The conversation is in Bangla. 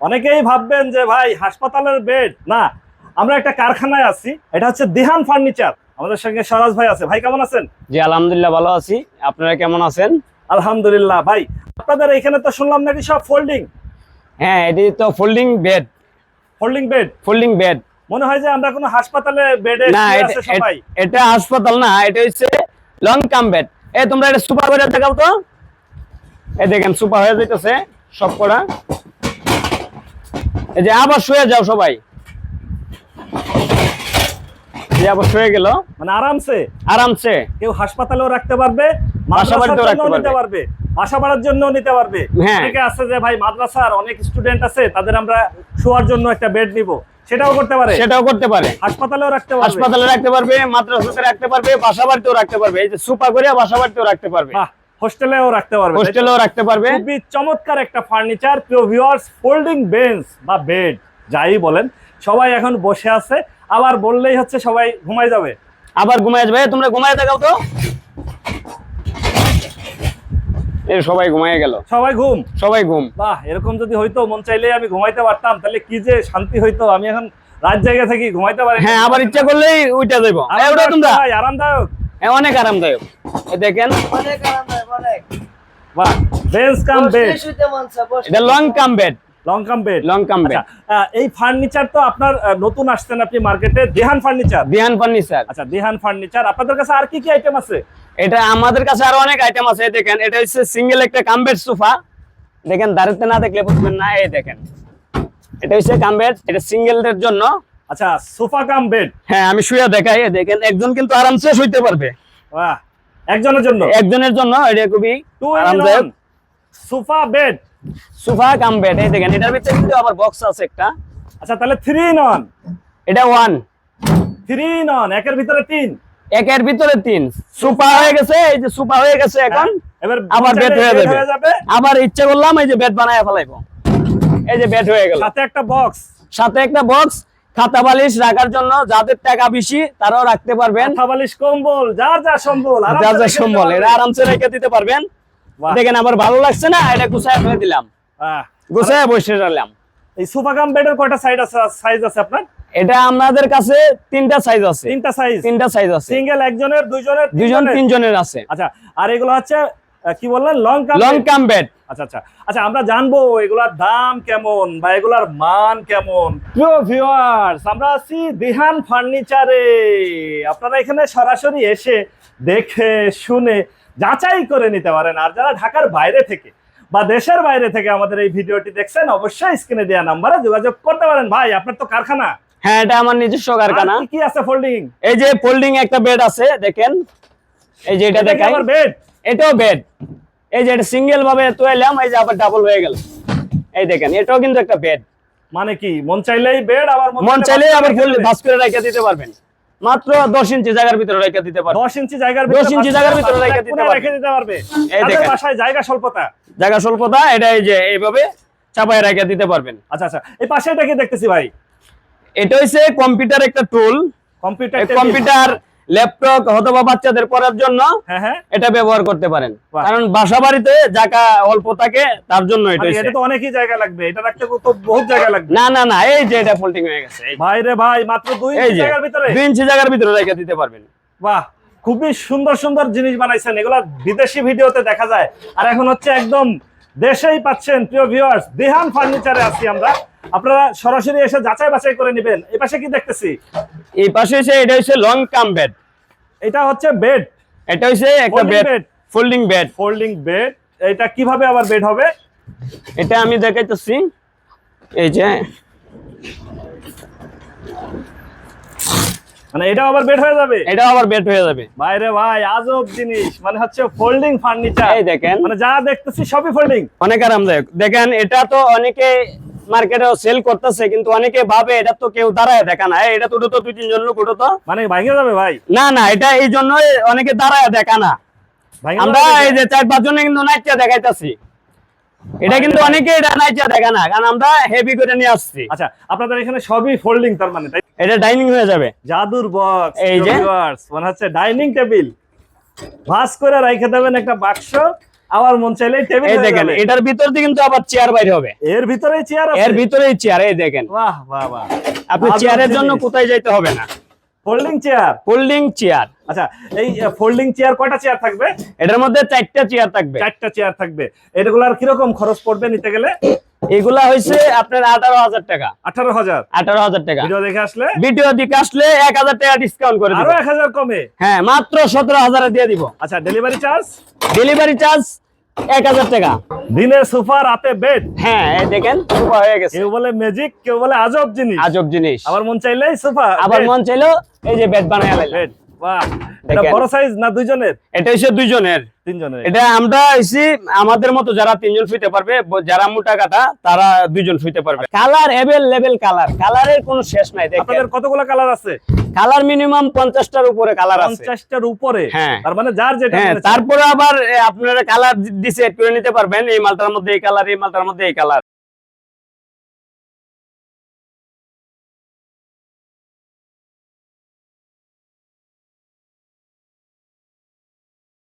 অনেকেই ভাববেন যে ভাই হাসপাতালের বেড। না আমরা একটা কারখানায় আছি এটা হচ্ছে দিহান ফার্নিচার। আমাদের সঙ্গে সরাজ ভাই আছে। ভাই কেমন আছেন? জি আলহামদুলিল্লাহ ভালো আছি। আপনারা কেমন আছেন? আলহামদুলিল্লাহ ভাই আপনাদের এখানে তো শুনলাম নাকি সব ফোল্ডিং? হ্যাঁ এটি তো folding bed. Folding bed? Folding bed. মনে হয় যে আমরা কোনো হাসপাতালে বেডে না এটা- হাসপাতাল না এটা হচ্ছে লং কাম বেড। এ তোমরা এটা সুপার বেড দেখাও তো। এই দেখেন সুপার হয়ে যাইতেছে সব করা। এই যে আবার শুয়ে যাও সবাই। আবার শুয়ে গেল। মানে আরামসে। আরামসে। কেউ হাসপাতালেও রাখতে পারবে রাখতে পারবে। বাসা বাড়ার জন্য নিতে পারবে। হ্যাঁ। অনেকে আছে যে ভাই মাদ্রাসার অনেক স্টুডেন্ট আছে তাদের আমরা শোয়ার জন্য একটা বেড নিব। সেটাও করতে পারে। সেটাও করতে পারে। হাসপাতালেও রাখতে পারবে। হাসপাতালে রাখতে পারবে মাদ্রাসাতে রাখতে পারবে বাসা বাড়িতেও রাখতে পারবে। এই যে সুপার করে বাসা বাড়িতেও রাখতে পারবে। হোস্টেলেও রাখতে পারবে হোস্টেলেও রাখতে পারবে। খুবই চমৎকার একটা ফার্নিচার প্রিয় ভিউয়ার্স ফোল্ডিং বেঞ্চ বা বেড যাই বলেন সবাই এখন বসে আছে। আবার বললেই হচ্ছে সবাই ঘুমাই যাবে। আবার ঘুমায় যাবে। তোমরা ঘুমায় দেখাও তো। সবাই ঘুমায় গেল। সবাই ঘুম? সবাই ঘুম। বাহ এরকম যদি হইতো মন চাইলেই আমি ঘুমাইতে পারতাম। তাহলে কি যে শান্তি হইতো আমি এখন রাত জায়গা থেকে ঘুমাইতে পারি হ্যাঁ আবার ইচ্ছা করলেই উইটা যাইব। এই ওটা আরামদায়ক হ্যাঁ, অনেক আরামদায়ক। দেখেন। অনেক আরামদায়ক। বাহ বেঞ্চ কাম বেড বসতে শুতে চায়, বসতে এটা long cum bed. Long cum bed. Long cum bed. এই ফার্নিচার তো আপনার নতুন আসছেন আপনি মার্কেটে দেহান ফার্নিচার বিহান ফার্নিচার আচ্ছা দেহান ফার্নিচার আপনাদের কাছে আর কি কি আইটেম আছে? এটা আমাদের কাছে আরও অনেক আইটেম আছে দেখেন। এটা হচ্ছে সিঙ্গেল একটা কাম বেড সোফা দেখেন দাঁড়াতে না দেখলে বুঝবেন না এই দেখেন। এটা হচ্ছে কাম বেড এটা সিঙ্গেলদের জন্য। আচ্ছা সোফা কাম বেড। হ্যাঁ আমি শুয়ে দেখাই দেখেন। একজন কিন্তু আরামসে শুইতে পারবে। বাহ একজনের জন্য? একজনের জন্য এটা খুবই আরামদায়ক। Sofa bed sofa cum bed এই দেখেন এটার ভিতরে কিন্তু আবার বক্স আছে একটা। আচ্ছা তাহলে থ্রি নন এটা ওয়ান থ্রি নন একের ভিতরে তিন। একের ভিতরে তিন। সুপা হয়ে গেছে এই যে সুপা হয়ে গেছে এখন। এবার আবার বেড হয়ে যাবে। যাবে। আবার ইচ্ছে করলাম এই যে বেড বানায় ফেলাইবো। এই যে বেড হয়ে গেল। সাথে একটা বক্স সাথে একটা বক্স খাতা বালিশ রাখার জন্য যাদের টাকা বেশি তারাও রাখতে পারবেন। মাথা বালিশ কম্বল যার যা সম্বল যার যা সম্বল। এটা আরামসে রেখে দিতে পারবেন। দেখেন আবার ভালো লাগছে না এটা গুছায় ফেলে দিলাম। গুছায় বসে রাখলাম। এই সোফা কাম বেডের কয়টা সাইজ আছে সাইজ আছে আপনার? এটা আমাদের কাছে তিনটা সাইজ আছে। তিনটা সাইজ তিনটা সাইজ আছে। সিঙ্গেল একজনের দুইজনের দুজন তিনজনের? আছে। আচ্ছা আর এগুলো হচ্ছে কি বললেন? Long cum long cum bed আচ্ছা আচ্ছা। আচ্ছা আমরা জানব এগুলার দাম কেমন বা এগুলার মান কেমন। প্রিয় ভিউয়ার্স আমরা আছি দিহান ফার্নিচারে। আপনারা এখানে সরাসরি এসে দেখে শুনে যাচাই করে নিতে পারেন। আর যারা ঢাকার বাইরে থেকে বা দেশের বাইরে থেকে আমাদের এই ভিডিওটি দেখছেন অবশ্যই স্ক্রিনে দেওয়া নাম্বারে যোগাযোগ করতে পারেন। ভাই আপনার তো কারখানা। হ্যাঁ এটা আমার নিজস্ব কারখানা। কি কি আছে ফোল্ডিং এই যে ফোল্ডিং একটা বেড আছে দেখেন। এই যে এটা দেখেন আমার বেড এটাও বেড এই যে এটা সিঙ্গেল ভাবে তুইলাম এই যে আবার ডাবল হয়ে গেল। এই দেখেন এটাও কিন্তু একটা বেড মানে কি মন চাইলেই বেড আবার মন চাইলে আবার ভাস করে রেখে দিতে পারবেন। মাত্র দশ ইঞ্চি জায়গার ভিতরে রেখে দিতে পারবেন। দশ ইঞ্চি জায়গার 10 ইঞ্চি জায়গার ভিতরে রেখে দিতে পারবে। রেখে দিতে পারবে। এই দেখেন। বাসায় জায়গা স্বল্পতা। জায়গা স্বল্পতা এটা এই যে এইভাবে চাপায় রেখে দিতে পারবেন। আচ্ছা আচ্ছা এই পাশে এটা কি দেখতেছি ভাই? এটা হচ্ছে কম্পিউটার একটা টুল কম্পিউটার কম্পিউটার ল্যাপটপ অথবা বাচ্চাদের পড়ার জন্য হ্যাঁ হ্যাঁ। এটা ব্যবহার করতে পারেন। কারণ বাসা বাড়িতে জায়গা অল্প থাকে তার জন্য এটা মানে এটা তো অনেকই জায়গা লাগবে এটা রাখতে তো বহুত জায়গা লাগবে। না না না এই যে এটা ফোল্ডিং হয়ে গেছে ভাই রে ভাই মাত্র দুই ইঞ্চি জায়গার ভিতরে? দুই ইঞ্চি জায়গার ভিতরে রেখে দিতে পারবেন। বাহ খুবই সুন্দর সুন্দর জিনিস বানাইছেন এগুলা বিদেশি ভিডিওতে দেখা যায়। আর এখন হচ্ছে একদম দেশেই পাচ্ছেন প্রিয় ভিউয়ার্স দেহান ফার্নিচারে আছি আমরা। আপনারা সরাসরি এসে যাচাই বাছাই করে নেবেন। এই পাশে কি দেখতেছি? এই পাশে এসে এটা হচ্ছে লং কাম বেড এটা হচ্ছে বেড এটা হচ্ছে একটা bed folding bed folding bed এটা কীভাবে আবার বেড হবে? এটা আমি দেখাইতেছি। এই যে। মানে এটা আবার বেড হয়ে যাবে? এটা আবার বেড হয়ে যাবে। বাইরে ভাই আজব জিনিস। মানে হচ্ছে ফোল্ডিং ফার্নিচার এই দেখেন। মানে যা দেখতেছি সবই ফোল্ডিং অনেক আরামদায়ক। দেখেন এটা তো অনেকে মার্কেটে সেল করতেছে কিন্তু অনেকে ভাবে এটা তো কেউ দাঁড়ায় দেখা না। এটা তো তো দুই তিনজন লোক তো। মানে ভাঙে যাবে ভাই? না না এটা এই জন্য অনেকে দাঁড়ায় দেখা না। আমরা এই যে চার পাঁচ জনে কিন্তু দেখাইতাছি। এটা কিন্তু অনেকে এটা নাইচা দেখা না কারণ আমরা হেভি করে নিয়ে আসছি। আচ্ছা আপনাদের এখানে সবই ফোল্ডিং তার মানে এটা ডাইনিং হয়ে যাবে। জাদুর বক্স এই যে। মানে হচ্ছে ডাইনিং টেবিল ভাস করে রেখে দেবেন একটা বাক্স আবার মন চাইলে টেবিল এই দেখেন এটার ভিতর দিয়ে কিন্তু আবার চেয়ার বাইরে হবে। এর ভিতরেই চেয়ার আছে। এর ভিতরেই চেয়ার এই দেখেন। বাহ বাহ বাহ। আপনি চেয়ারের জন্য কোথায় যাইতে হবে না। ফোল্ডিং চেয়ার ফোল্ডিং চেয়ার আচ্ছা এই ফোল্ডিং চেয়ার কয়টা চেয়ার থাকবে? এটার মধ্যে চারটা চেয়ার থাকবে। চারটা চেয়ার থাকবে। এগুলার কীরকম খরচ পড়বে নিতে গেলে? এগুলা হয়েছে আপনার আঠারো হাজার টাকা। আঠারো হাজার? আঠারো হাজার টাকা। ভিডিও দেখে আসলে? ভিডিও দিকে আসলে এক হাজার টাকা ডিসকাউন্ট করে আরও এক হাজার কমে? হ্যাঁ মাত্র সতেরো হাজারে দিয়ে দিব। আচ্ছা ডেলিভারি চার্জ ডেলিভারি চার্জ এক হাজার টাকা। দিনে সোফা রাতে বেড হ্যাঁ এই দেখেন সোফা হয়ে গেছে। কেউ বলে ম্যাজিক কেউ বলে আজব জিনিস। আজব জিনিস। আবার মন চাইলেই সোফা আবার মন চাইলো এই যে বেড বানায় বেড এটা দেখেন। বড় সাইজ না দুইজনের? এটা হচ্ছে দুইজনের। তিনজনের। এটা আমরা হইছি আমাদের মতো যারা তিনজন শুইতে পারবে যারা মোটা কাটা তারা দুইজন শুইতে পারবে। কালার এভেল লেভেল কালার কালারের কোনো শেষ নাই কতগুলো কালার আছে? কালার মিনিমাম পঞ্চাশটার উপরে কালার আছে। পঞ্চাশটার উপরে? হ্যাঁ। তার মানে যার যেটা হ্যাঁ তারপরে আবার আপনারা কালার দিছে করে নিতে পারবেন। এই মালটার মধ্যে এই কালার এই মালটার মধ্যে এই কালার